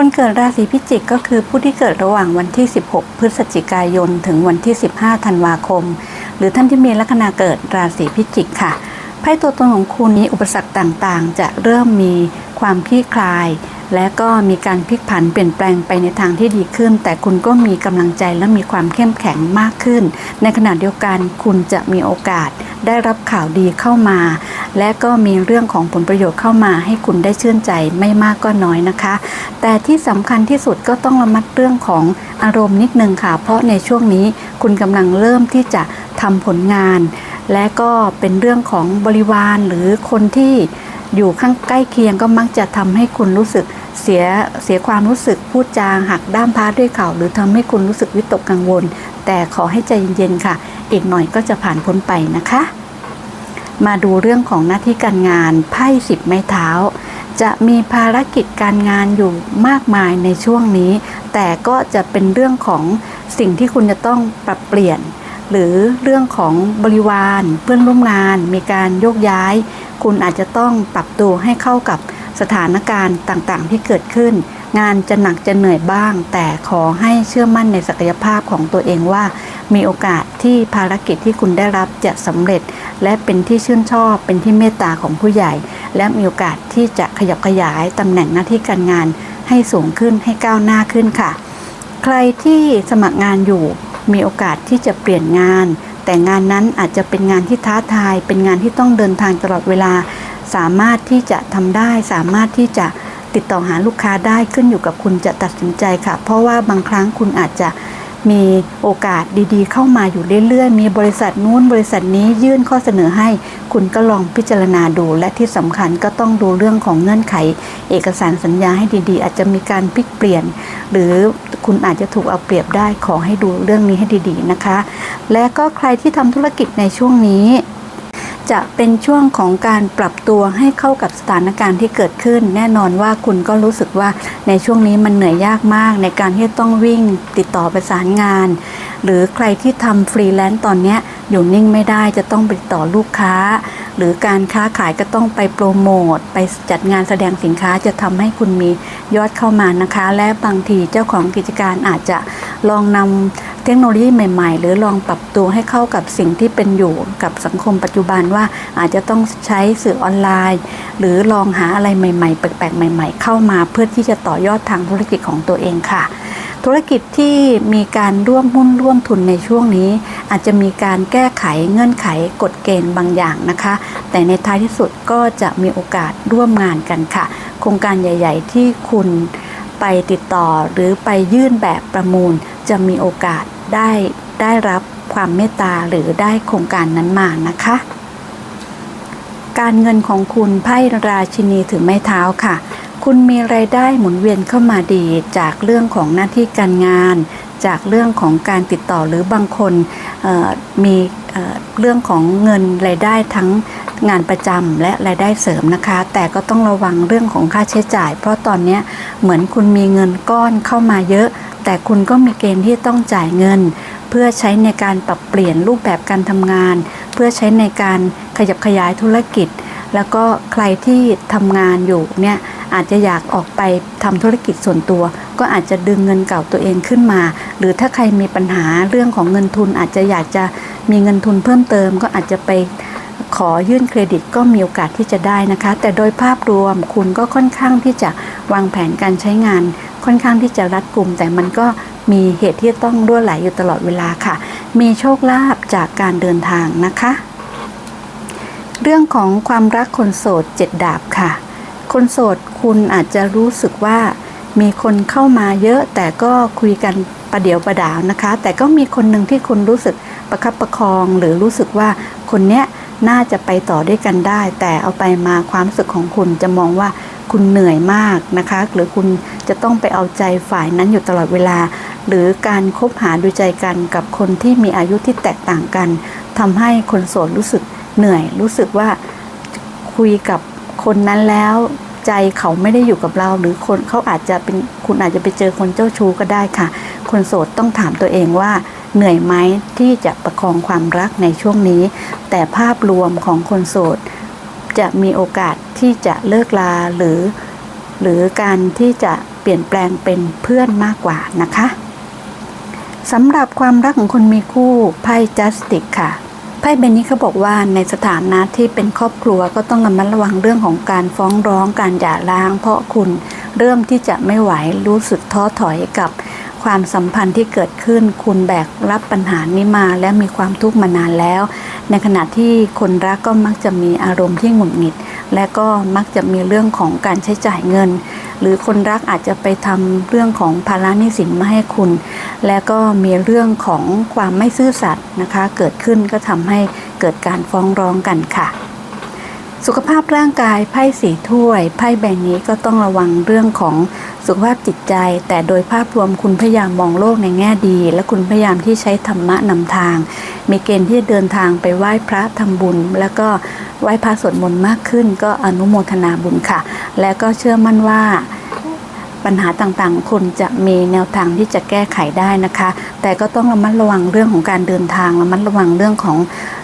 คนเกิดราศีพิจิกก็คือผู้ที่เกิดระหว่างวันที่ 16 พฤศจิกายน ถึงวันที่ 15 ธันวาคม หรือท่านที่มีลัคนาเกิดราศีพิจิกค่ะไพ่ตัวตนของคุณนี้อุปสรรคต่างๆ จะเริ่มมีความคลี่คลาย และก็มีการพลิกผันเปลี่ยนแปลงไปในทางที่ดีขึ้น แต่คุณก็มีกำลังใจและมีความเข้มแข็งมากขึ้น ในขณะเดียวกันคุณจะมีโอกาสได้รับข่าวดีเข้ามา และก็มีเรื่องของผลประโยชน์เข้ามาให้คุณได้ชื่นใจไม่มากก็น้อยนะคะ แต่ที่สำคัญที่สุดก็ต้องระมัดเรื่องของอารมณ์นิดนึงค่ะ เพราะในช่วงนี้คุณกำลังเริ่มที่จะทำผลงาน และก็เป็นเรื่องของบริวารหรือคนที่อยู่ข้างใกล้เคียงก็มักจะทำให้คุณรู้สึกเสียเสียความรู้สึกพูดจาหักด้ามพาด้วยเข่าหรือทำให้คุณรู้สึกวิตกกังวล แต่ขอให้ใจเย็นๆค่ะ อีกหน่อยก็จะผ่านพ้นไปนะคะ มาดูเรื่องของหน้าที่การงานไพ่สิบไม้เท้า จะมีภารกิจการงานอยู่มากมายในช่วงนี้ แต่ก็จะเป็นเรื่องของสิ่งที่คุณจะต้องปรับเปลี่ยน หรือเรื่องของบริวารเพื่อนร่วมงาน มีการโยกย้าย คุณอาจจะต้องปรับตัวให้เข้ากับสถานการณ์ต่างๆ ที่เกิดขึ้น งานจะหนักจะเหนื่อยบ้าง แต่ขอให้เชื่อมั่นในศักยภาพของตัวเองว่า มีโอกาสที่ภารกิจที่คุณได้รับจะสำเร็จ และเป็นที่ชื่นชอบ เป็นที่เมตตาของผู้ใหญ่ และมีโอกาสที่จะขยับขยายตำแหน่งหน้าที่การงาน ให้สูงขึ้นให้ก้าวหน้าขึ้นค่ะ ใครที่สมัครงานอยู่ มีโอกาสที่จะเปลี่ยนงาน แต่งานนั้นอาจจะเป็นงานที่ท้าทาย เป็นงานที่ต้องเดินทางตลอดเวลา สามารถที่จะทำได้ สามารถที่จะ ติดต่อหาลูกค้าได้ขึ้นอยู่กับคุณจะตัดสินใจค่ะ เพราะว่าบางครั้งคุณอาจจะมีโอกาสดีๆ เข้ามาอยู่เรื่อยๆ มีบริษัทนู้นบริษัทนี้ยื่นข้อเสนอให้ คุณก็ลองพิจารณาดู และที่สำคัญก็ต้องดูเรื่องของเงื่อนไข เอกสารสัญญาให้ดีๆ อาจจะมีการพลิกเปลี่ยน หรือคุณอาจจะถูกเอาเปรียบได้ขอให้ดูเรื่องนี้ให้ดีๆนะคะ และก็ใครที่ทำธุรกิจในช่วงนี้ จะเป็นช่วงของการปรับตัวให้เข้ากับสถานการณ์ที่เกิดขึ้น แน่นอนว่าคุณก็รู้สึกว่าในช่วงนี้มันเหนื่อยยากมาก ในการที่ต้องวิ่งติดต่อประสานงาน หรือใครที่ทำฟรีแลนซ์ตอนนี้ อยู่นิ่งไม่ได้จะต้องไปต่อลูกค้า หรือการค้าขายก็ต้องไปโปรโมทไปจัดงานแสดงสินค้าจะทำให้คุณมียอดเข้ามานะคะ และบางทีเจ้าของกิจการอาจจะลองนำเทคโนโลยีใหม่ๆ หรือลองปรับตัวให้เข้ากับสิ่งที่เป็นอยู่กับสังคมปัจจุบันว่าอาจจะต้องใช้สื่อออนไลน์ หรือลองหาอะไรใหม่ๆ แปลกๆ ใหม่ ๆ เข้ามาเพื่อที่จะต่อยอดทางธุรกิจของตัวเองค่ะ ธุรกิจที่มีการร่วมหุ้นร่วมทุนในช่วงนี้ อาจจะมีการแก้ไขเงื่อนไขกฎเกณฑ์บางอย่างนะคะ แต่ในท้ายที่สุดก็จะมีโอกาสร่วมงานกันค่ะ โครงการใหญ่ ๆ ที่คุณไปติดต่อหรือไปยื่นแบบประมูล จะมีโอกาสได้ได้รับความเมตตาหรือได้โครงการนั้นมานะคะ การเงินของคุณไพ่ราชินีถือไม้เท้าค่ะ คุณมีไรายได้หมุนเวียนเข้ามาดีจากเรื่องของหน้าที่การงาน จากเรื่องของการติดต่อหรือบางคนมีเอ่อเรื่องของเงินรายได้ทั้งงานประจำและรายได้เสริมนะคะ แต่ก็ต้องระวังเรื่องของค่าใช้จ่าย เพราะตอนนี้เหมือนคุณมีเงินก้อนเข้ามาเยอะ แต่คุณก็มีเกณฑ์ที่ต้องจ่ายเงิน เพื่อใช้ในการปรับเปลี่ยนรูปแบบการทำงาน เพื่อใช้ในการขยับขยายธุรกิจ แล้วก็ใครที่ทำงานอยู่เนี่ย อาจจะอยากออกไปทำธุรกิจส่วนตัว ก็อาจจะดึงเงินเก่าตัวเองขึ้นมา หรือถ้าใครมีปัญหาเรื่องของเงินทุน อาจจะอยากจะมีเงินทุนเพิ่มเติม ก็อาจจะไปขอยื่นเครดิตก็มีโอกาสที่จะได้นะคะ แต่โดยภาพรวมคุณก็ค่อนข้างที่จะวางแผนการใช้งาน ค่อนข้างที่จะรัดกุม แต่มันก็มีเหตุที่ต้องรั่วไหลอยู่ตลอดเวลาค่ะ มีโชคลาภจากการเดินทางนะคะ เรื่องของความรักคนโสดเจ็ดดาบค่ะ คนโสดคุณอาจจะรู้สึกว่ามีคนเข้ามาเยอะแต่ก็คุยกันประเดี๋ยวประดาวนะคะ แต่ก็มีคนหนึ่งที่คุณรู้สึกประคับประคอง หรือรู้สึกว่าคนเนี้ยน่าจะไปต่อด้วยกันได้ แต่เอาไปมาความรู้สึกของคุณจะมองว่าคุณเหนื่อยมากนะคะ หรือคุณจะต้องไปเอาใจฝ่ายนั้นอยู่ตลอดเวลา หรือการคบหาดูใจกันกับคนที่มีอายุที่แตกต่างกันทำให้คนโสดรู้สึกเหนื่อย รู้สึกว่าคุยกับ คนนั้นแล้วใจเขาไม่ได้อยู่กับเรา หรือคนเขาอาจจะเป็นคุณอาจจะไปเจอคนเจ้าชู้ก็ได้ค่ะ คนโสดต้องถามตัวเองว่าเหนื่อยไหมที่จะประคองความรักในช่วงนี้ แต่ภาพรวมของคนโสด จะมีโอกาสที่จะเลิกลาหรือ หรือการที่จะเปลี่ยนแปลงเป็นเพื่อนมากกว่านะคะสำหรับความรักของคนมีคู่ไพ่จัสติกค่ะ พ่ใบนี้เขาบอกว่าในสถานะที่เป็นครอบครัวก็ต้องระมัดระวังเรื่องของการฟ้องร้องการหย่าร้าง เพราะคุณเริ่มที่จะไม่ไหวรู้สึกท้อถอยกับความสัมพันธ์ที่เกิดขึ้นคุณแบกรับปัญหานี้มาและมีความทุกข์มานานแล้ว ในขณะที่คนรักก็มักจะมีอารมณ์ที่หงุดหงิด และก็มักจะมีเรื่องของการใช้จ่ายเงิน หรือคนรักอาจจะไปทำเรื่องของภาระหนี้สินมาให้คุณและก็มีเรื่องของความไม่ซื่อสัตย์นะคะ เกิดขึ้นก็ทำให้เกิดการฟ้องร้องกันค่ะ สุขภาพร่างกายไพ่สีถ้วย ไพ่ใบนี้ก็ต้องระวังเรื่องของสุขภาพจิตใจ แต่โดยภาพรวมคุณพยายามมองโลกในแง่ดี และคุณพยายามที่ใช้ธรรมะนำทาง มีเกณฑ์ที่จะเดินทางไปไหว้พระทำบุญ แล้วก็ไหว้พระสวดมนต์มากขึ้น ก็อนุโมทนาบุญค่ะ และก็เชื่อมั่นว่า ปัญหาต่างๆ คุณจะมีแนวทางที่จะแก้ไขได้นะคะ แต่ก็ต้องระมัดระวังเรื่องของการเดินทางระมัดระวังเรื่องของ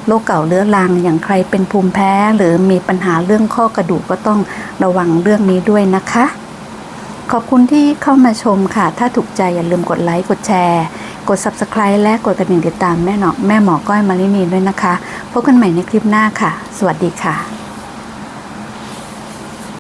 โรคเก่าเรื้อรัง อย่างใครเป็นภูมิแพ้ หรือมีปัญหาเรื่องข้อกระดูกก็ต้องระวังเรื่องนี้ด้วยนะคะ ขอบคุณที่เข้ามาชมค่ะ ถ้าถูกใจอย่าลืมกดไลค์กดแชร์ กด Subscribe และกดกระดิ่งติดตามแม่หนอแม่หมอก้อยมาลินีด้วยนะคะ พบกันใหม่ในคลิปหน้าค่ะ สวัสดีค่ะ